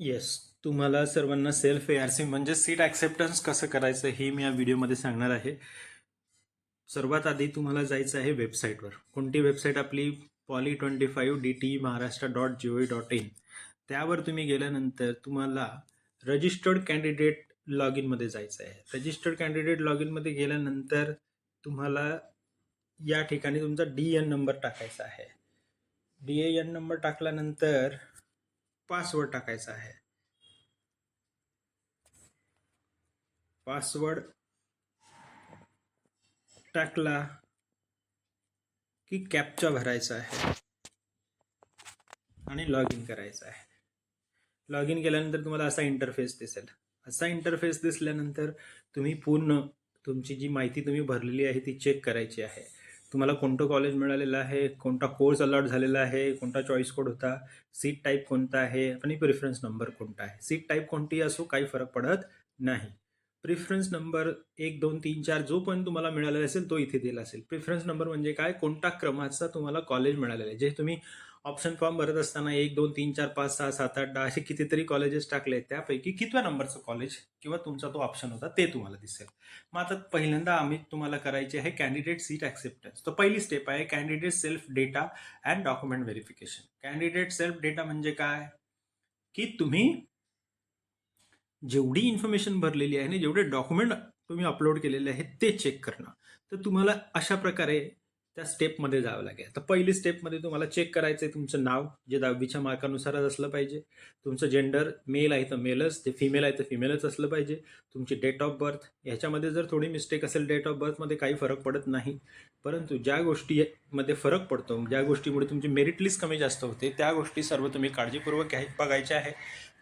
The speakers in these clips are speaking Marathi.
येस तुम्हाला सर्वांना सेल्फ ए आर सी म्हणजे सीट ॲक्सेप्टन्स कसं करायचं हे मी या व्हिडिओमध्ये सांगणार आहे. सर्वात आधी तुम्हाला जायचं आहे वेबसाईटवर कोणती वेबसाईट आपली poly twenty five D T Maharashtra dot G O dot in त्यावर तुम्ही गेल्यानंतर तुम्हाला रजिस्टर्ड कॅन्डिडेट लॉग इनमध्ये जायचं आहे. रजिस्टर्ड कॅन्डिडेट लॉग इनमध्ये गेल्यानंतर तुम्हाला या ठिकाणी तुमचा डी एन नंबर टाकायचा आहे. डी एन नंबर टाकल्यानंतर पासवर्ड टाकायचा आहे. पासवर्ड टाकला की कॅपचा भरायचा आहे आणि लॉग इन करायचं आहे. लॉग इन केल्यानंतर तुम्हाला असा इंटरफेस दिसेल. असा इंटरफेस दिसल्यानंतर तुम्ही पूर्ण तुमची जी माहिती तुम्ही भरलेली आहे ती चेक करायची आहे. तुम्हाला कोणतं कॉलेज मिळालेलं आहे? कोणता कोर्स अलॉट झालेला आहे? कोणता चॉईस कोड होता? सीट टाईप कोणता आहे? आणि प्रिफरन्स नंबर कोणता आहे? सीट टाईप कोणती असो काही फरक पडत नाही. प्रिफरन्स नंबर एक दोन तीन चार जो पण तुम्हाला मिळालेला असेल तो इथे दिला असेल. प्रिफरन्स नंबर म्हणजे काय? कोणता क्रमाचा तुम्हाला कॉलेज मिळालेला आहे? जे तुम्ही ऑप्शन फॉर्म भरत असताना एक दोन तीन चार पाच सहा सात आठ दहा असे कितीतरी कॉलेजेस टाकले. आहेत त्यापैकी कितव्या नंबरचं कॉलेज किंवा तुमचा तो ऑप्शन होता ते तुम्हाला दिसेल. मग आता पहिल्यांदा आम्ही तुम्हाला करायचे आहे कॅन्डिडेट सीट ॲक्सेप्टन्स तर पहिली स्टेप आहे candidate self data and document verification candidate self data म्हणजे काय? की तुम्ही जेवढी इन्फॉर्मेशन भरलेली आहे आणि जेवढे डॉक्युमेंट तुम्ही अपलोड केलेले आहेत ते चेक करणं. तर तुम्हाला अशा प्रकारे त्या स्टेपमध्ये जावं लागेल. तर पहिली स्टेपमध्ये तुम्हाला चेक करायचं आहे तुमचं नाव जे दहावीच्या मार्कानुसारच असलं पाहिजे. तुमचं जेंडर मेल आहे तर मेलच ते फिमेल आहे तर फिमेलच असलं पाहिजे. तुमची डेट ऑफ बर्थ ह्याच्यामध्ये जर थोडी मिस्टेक असेल डेट ऑफ बर्थमध्ये काही फरक पडत नाही. परंतु ज्या गोष्टीमध्ये फरक पडतो ज्या गोष्टीमुळे तुमची मेरिट लिस्ट कमी जास्त होते त्या गोष्टी सर्व तुम्ही काळजीपूर्वक बघायच्या आहे.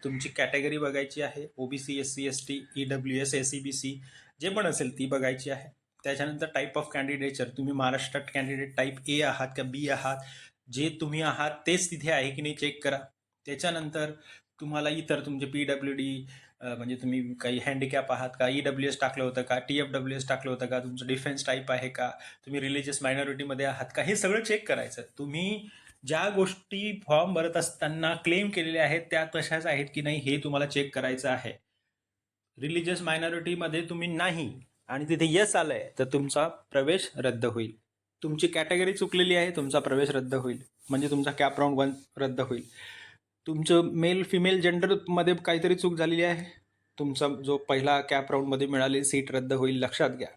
तुमची कॅटेगरी बघायची आहे. OBC S C S T E W S S B C C जे पण असेल ती बघायची आहे. त्याच्यानंतर टाईप ऑफ कॅन्डिडेचर तुम्ही महाराष्ट्रात कॅन्डिडेट टाईप ए आहात का बी आहात जे तुम्ही आहात तेच तिथे आहे की नाही चेक करा. त्याच्यानंतर तुम्हाला इतर तुमचे पी डब्ल्यू डी म्हणजे तुम्ही काही हँडिकॅप आहात का ई डब्ल्यू एस टाकलं होतं का टी एफ डब्ल्यू एस टाकलं होतं का तुमचं डिफेन्स टाईप आहे का तुम्ही रिलिजियस मायनॉरिटीमध्ये आहात का हे सगळं चेक करायचं. तुम्ही ज्या गोष्टी फॉर्म भरत असताना क्लेम केलेल्या आहेत त्या तशाच आहेत की नाही हे तुम्हाला चेक करायचं आहे. रिलिजियस मायनॉरिटीमध्ये तुम्ही नाही. आणि तिथे यस आलंय तर तुमचा प्रवेश रद्द होईल. तुमची कॅटेगरी चुकलेली आहे तुमचा प्रवेश रद्द होईल. म्हणजे तुमचा कॅप राऊंड वन रद्द होईल. तुमचं मेल फिमेल जेंडरमध्ये काहीतरी चूक झालेली आहे. तुमचा जो पहिला कॅप राऊंडमध्ये मिळालेली सीट रद्द होईल लक्षात घ्या.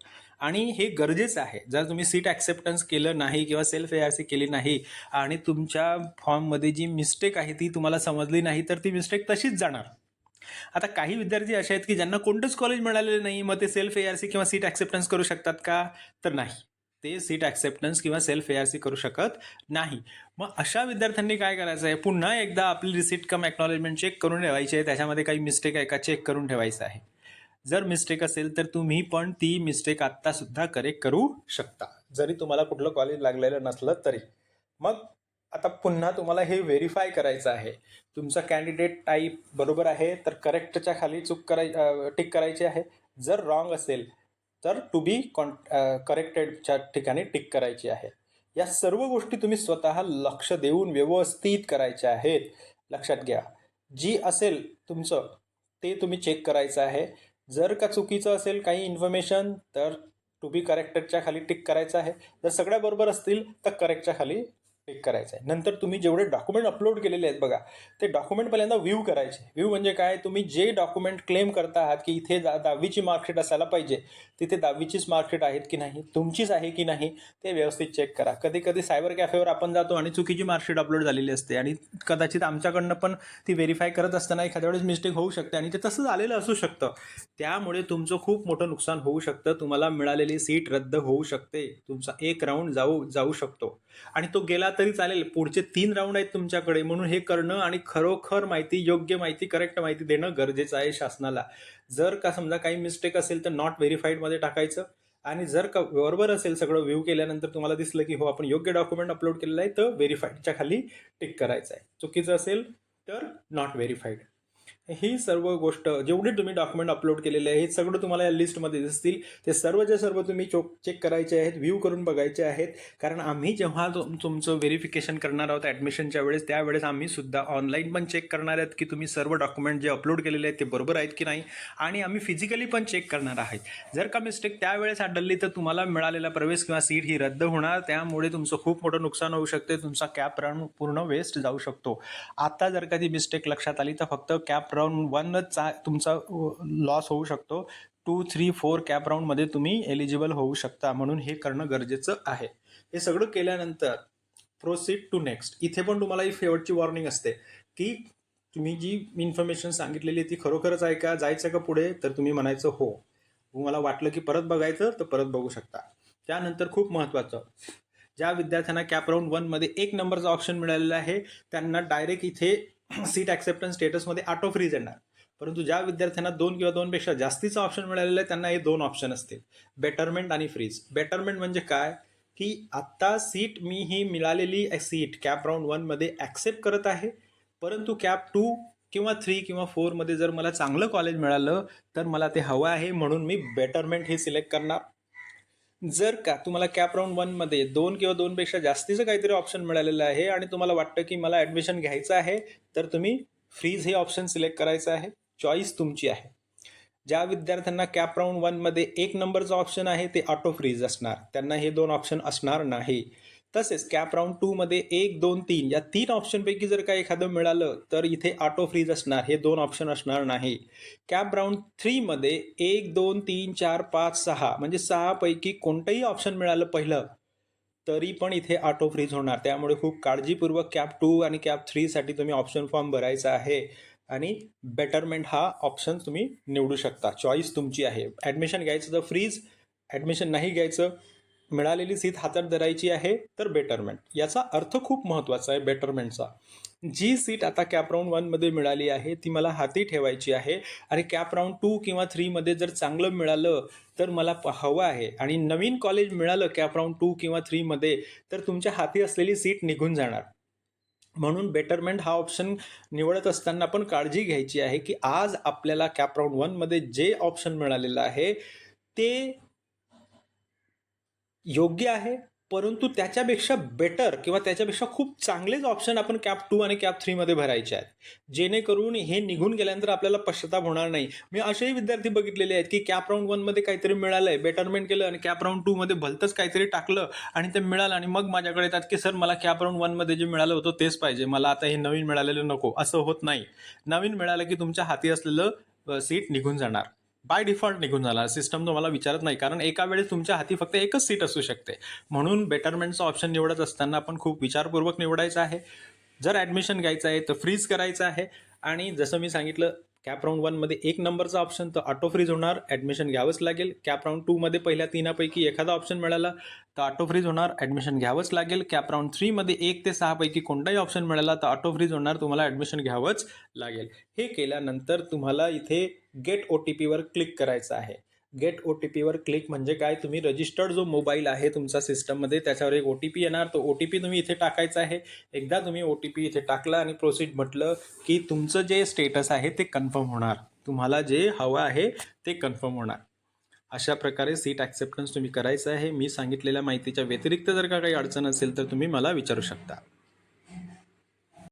आणि हे गरजेचं आहे. जर तुम्ही सीट ॲक्सेप्टन्स केलं नाही किंवा सेल्फ ए आर सी केली नाही आणि तुमच्या फॉर्ममध्ये जी मिस्टेक आहे ती तुम्हाला समजली नाही तर ती मिस्टेक तशीच जाणार. आता काही विद्यार्थी असे आहेत की ज्यांना कोणतंच कॉलेज मिळालेलं नाही मग ते सेल्फ ए आर सी किंवा सीट ॲक्सेप्टन्स करू शकतात का? तर नाही. ते सीट ॲक्सेप्टन्स किंवा सेल्फ ए आर सी करू शकत नाही. मग अशा विद्यार्थ्यांनी काय करायचं आहे? पुन्हा एकदा आपली रिसिट कम एक्नॉलेजमेंट चेक करून ठेवायची आहे. त्याच्यामध्ये काही मिस्टेक आहे का? चेक करून ठेवायचं आहे. जर मिस्टेक असेल तर तुम्ही पण ती मिस्टेक आत्तासुद्धा करेक्ट करू शकता. जरी तुम्हाला कुठलं कॉलेज लागलेलं नसलं तरी. मग आता पुन्हा तुम्हाला हे व्हेरीफाय करायचं आहे. तुमचं कॅन्डिडेट टाईप बरोबर आहे तर करेक्टच्या खाली चूक कराय टिक करायची आहे. जर रॉंग असेल तर टू बी कॉन करेक्टेडच्या ठिकाणी टिक करायची आहे. या सर्व गोष्टी तुम्ही स्वतः लक्ष देऊन व्यवस्थित करायच्या आहेत. लक्षात घ्या. जी असेल तुमचं ते तुम्ही चेक करायचं आहे. जर का चुकीचं असेल काही इन्फॉर्मेशन तर टू बी करेक्टेडच्या खाली टिक करायचं आहे. जर सगळ्या बरोबर असतील तर करेक्टच्या खाली चेक करायचं आहे नंतर तुम्ही जेवढे डॉक्युमेंट अपलोड केलेले आहेत बघा ते डॉक्युमेंट पहिल्यांदा व्ह्यू करायचे. व्ह्यू म्हणजे काय? तुम्ही जे डॉक्युमेंट क्लेम करता आहात की इथे दा दहावीची मार्कशीट असायला पाहिजे तिथे दहावीचीच मार्कशीट आहेत की नाही तुमचीच आहे की नाही ते व्यवस्थित चेक करा. कधी कधी सायबर कॅफेवर आपण जातो आणि चुकीची मार्कशीट अपलोड झालेली असते आणि कदाचित आमच्याकडनं पण ती व्हेरीफाय करत असताना एखाद्या वेळेस मिस्टेक होऊ शकते आणि ते तसं झालेलं असू शकतं. त्यामुळे तुमचं खूप मोठं नुकसान होऊ शकतं तुम्हाला मिळालेली सीट रद्द होऊ शकते तुमचा एक राऊंड जाऊ जाऊ शकतो. आणि तो गेला तरी चालेल. पुढचे तीन राऊंड आहेत तुमच्याकडे. म्हणून हे करणं आणि खरोखर माहिती योग्य माहिती करेक्ट माहिती देणं गरजेचं आहे शासनाला. जर का समजा काही मिस्टेक असेल तर नॉट व्हेरीफाईडमध्ये टाकायचं. आणि जर का बरोबर असेल सगळं व्ह्यू केल्यानंतर तुम्हाला दिसलं की हो आपण योग्य डॉक्युमेंट अपलोड केलेलं आहे तर व्हेरीफाईडच्या खाली टिक करायचं आहे. चुकीचं असेल तर नॉट व्हेरीफाईड ही सर्व गोष्ट जेवढे तुम्ही डॉक्युमेंट अपलोड केलेले आहे हे सगळं तुम्हाला या लिस्टमध्ये दिसतील. ते सर्वच्या सर्व तुम्ही चोक चेक करायचे आहेत व्ह्यू करून बघायचे आहेत. कारण आम्ही जेव्हा तुम- तुमचं व्हेरिफिकेशन करणार आहोत ॲडमिशनच्या वेळेस त्यावेळेस आम्ही सुद्धा ऑनलाईन पण चेक करणार आहेत की तुम्ही सर्व डॉक्युमेंट जे अपलोड केलेले आहेत ते बरोबर आहेत की नाही. आणि आम्ही फिजिकली पण चेक करणार आहेत. जर का मिस्टेक त्यावेळेस आढळली तर तुम्हाला मिळालेला प्रवेश किंवा सीट ही रद्द होणार. त्यामुळे तुमचं खूप मोठं नुकसान होऊ शकते. तुमचा कॅप रन पूर्ण वेस्ट जाऊ शकतो. आता जर का ती मिस्टेक लक्षात आली तर फक्त कॅप राऊंड वनच चा तुमचा लॉस होऊ शकतो. टू थ्री फोर कॅप राऊंडमध्ये तुम्ही एलिजिबल होऊ शकता म्हणून हे करणं गरजेचं आहे. हे सगळं केल्यानंतर प्रोसीड टू नेक्स्ट इथे पण तुम्हाला ही शेवटची वॉर्निंग असते की तुम्ही जी इन्फॉर्मेशन सांगितलेली ती खरोखरच आहे का जायचं का पुढे? तर तुम्ही म्हणायचं हो. तुम्हाला वाटलं की परत बघायचं तर परत बघू शकता. त्यानंतर खूप महत्त्वाचं ज्या विद्यार्थ्यांना कॅप राऊंड वनमध्ये एक नंबरचं ऑप्शन मिळालेलं आहे त्यांना डायरेक्ट इथे सीट ॲक्सेप्टन्स स्टेटसमध्ये ऑटो फ्रीज येणार. परंतु ज्या विद्यार्थ्यांना दोन किंवा दोनपेक्षा जास्तीचं ऑप्शन मिळालेलं आहे त्यांना हे दोन ऑप्शन असतील. बेटरमेंट आणि फ्रीज बेटरमेंट म्हणजे काय? की आत्ता सीट मी ही मिळालेली सीट कॅप राऊंड वनमध्ये ॲक्सेप्ट करत आहे. परंतु कॅप टू किंवा थ्री किंवा फोरमध्ये जर मला चांगलं कॉलेज मिळालं तर मला ते हवं आहे म्हणून मी बेटरमेंट हे सिलेक्ट करणार. जर का तुम्हाला कॅप राऊंड वनमध्ये दोन किंवा दोनपेक्षा जास्तीचं काहीतरी ऑप्शन मिळालेलं आहे आणि तुम्हाला वाटतं की मला ॲडमिशन घ्यायचं आहे तर तुम्ही फ्रीज हे ऑप्शन सिलेक्ट करायचं आहे. चॉईस तुमची आहे. ज्या विद्यार्थ्यांना कॅप राऊंड वनमध्ये एक नंबरचं ऑप्शन आहे ते ऑटो फ्रीज असणार. त्यांना हे दोन ऑप्शन असणार नाही. तसेच कॅप राऊंड टूमध्ये एक दोन तीन या तीन ऑप्शनपैकी जर का एखादं मिळालं तर इथे ऑटो फ्रीज असणार. हे दोन ऑप्शन असणार नाही. कॅप राऊंड थ्रीमध्ये एक दोन तीन चार पाच सहा म्हणजे सहापैकी कोणतंही ऑप्शन मिळालं पहिलं तरी पण इथे ऑटो फ्रीज होणार. त्यामुळे खूप काळजीपूर्वक कॅप टू आणि कॅप थ्रीसाठी तुम्ही ऑप्शन फॉर्म भरायचा आहे आणि बेटरमेंट हा ऑप्शन तुम्ही निवडू शकता. चॉईस तुमची आहे. ॲडमिशन घ्यायचं तर फ्रीज ॲडमिशन नाही घ्यायचं मिळालेली सीट हातात धरायची आहे तर बेटरमेंट याचा अर्थ खूप महत्त्वाचा आहे बेटरमेंटचा जी सीट आता कॅप राऊंड वनमध्ये मिळाली आहे ती मला हाती ठेवायची आहे. आणि कॅप राऊंड टू किंवा थ्रीमध्ये जर चांगलं मिळालं तर मला प- हवं आहे. आणि नवीन कॉलेज मिळालं कॅप राऊंड टू किंवा थ्रीमध्ये तर तुमच्या हाती असलेली सीट निघून जाणार. म्हणून बेटरमेंट हा ऑप्शन निवडत असताना पण काळजी घ्यायची आहे की आज आपल्याला कॅप राऊंड वनमध्ये जे ऑप्शन मिळालेलं आहे ते योग्य आहे परंतु त्याच्यापेक्षा बेटर किंवा त्याच्यापेक्षा खूप चांगलेच ऑप्शन आपण कॅप टू आणि कॅप थ्रीमध्ये भरायचे आहेत. जेणेकरून हे निघून गेल्यानंतर आपल्याला पश्चाताप होणार नाही. मी असेही विद्यार्थी बघितलेले आहेत की कॅप राऊंड वनमध्ये काहीतरी मिळालंय बेटरमेंट केलं आणि कॅप राऊंड टूमध्ये भलतंच काहीतरी टाकलं आणि ते मिळालं आणि मग माझ्याकडे येतात की सर मला कॅप राऊंड वनमध्ये जे मिळालं होतं तेच पाहिजे. मला आता हे नवीन मिळालेलं नको. असं होत नाही. नवीन मिळालं की तुमच्या हाती असलेलं सीट निघून जाणार. बाय डिफॉल्ट निघून जाणार. सिस्टम तुम्हाला विचारत नाही. कारण एका वेळेस तुमच्या हाती फक्त एकच सीट असू शकते. म्हणून बेटरमेंटचा ऑप्शन निवडत असताना आपण खूप विचारपूर्वक निवडायचं आहे. जर ॲडमिशन घ्यायचं आहे तर फ्रीज करायचं आहे. आणि जसं मी सांगितलं कॅप राऊंड वनमध्ये एक नंबरचा ऑप्शन तर ऑटो फ्रीज होणार. ॲडमिशन घ्यावंच लागेल. कॅप राऊंड टूमध्ये पहिल्या तीनापैकी एखादा ऑप्शन मिळाला तर ऑटो फ्रीज होणार. ॲडमिशन घ्यावंच लागेल. कॅप राऊंड थ्रीमध्ये एक ते सहापैकी कोणताही ऑप्शन मिळाला तर ऑटो फ्रीज होणार. तुम्हाला ॲडमिशन घ्यावंच लागेल. हे केल्यानंतर तुम्हाला इथे गेट ओ टी पीवर क्लिक करायचं आहे. गेट ओ टी पीवर क्लिक म्हणजे काय? तुम्ही रजिस्टर्ड जो मोबाईल आहे तुमचा सिस्टममध्ये त्याच्यावर एक ओ टी पी येणार. तो ओ टी पी तुम्ही इथे टाकायचा आहे. एकदा तुम्ही ओ टी पी इथे टाकला आणि प्रोसीड म्हटलं की तुमचं जे स्टेटस आहे ते कन्फर्म होणार. तुम्हाला जे हवं आहे ते कन्फर्म होणार. अशा प्रकारे सीट ॲक्सेप्टन्स तुम्ही करायचं आहे. मी सांगितलेल्या माहितीच्या व्यतिरिक्त जर का काही अडचण असेल तर तुम्ही मला विचारू शकता.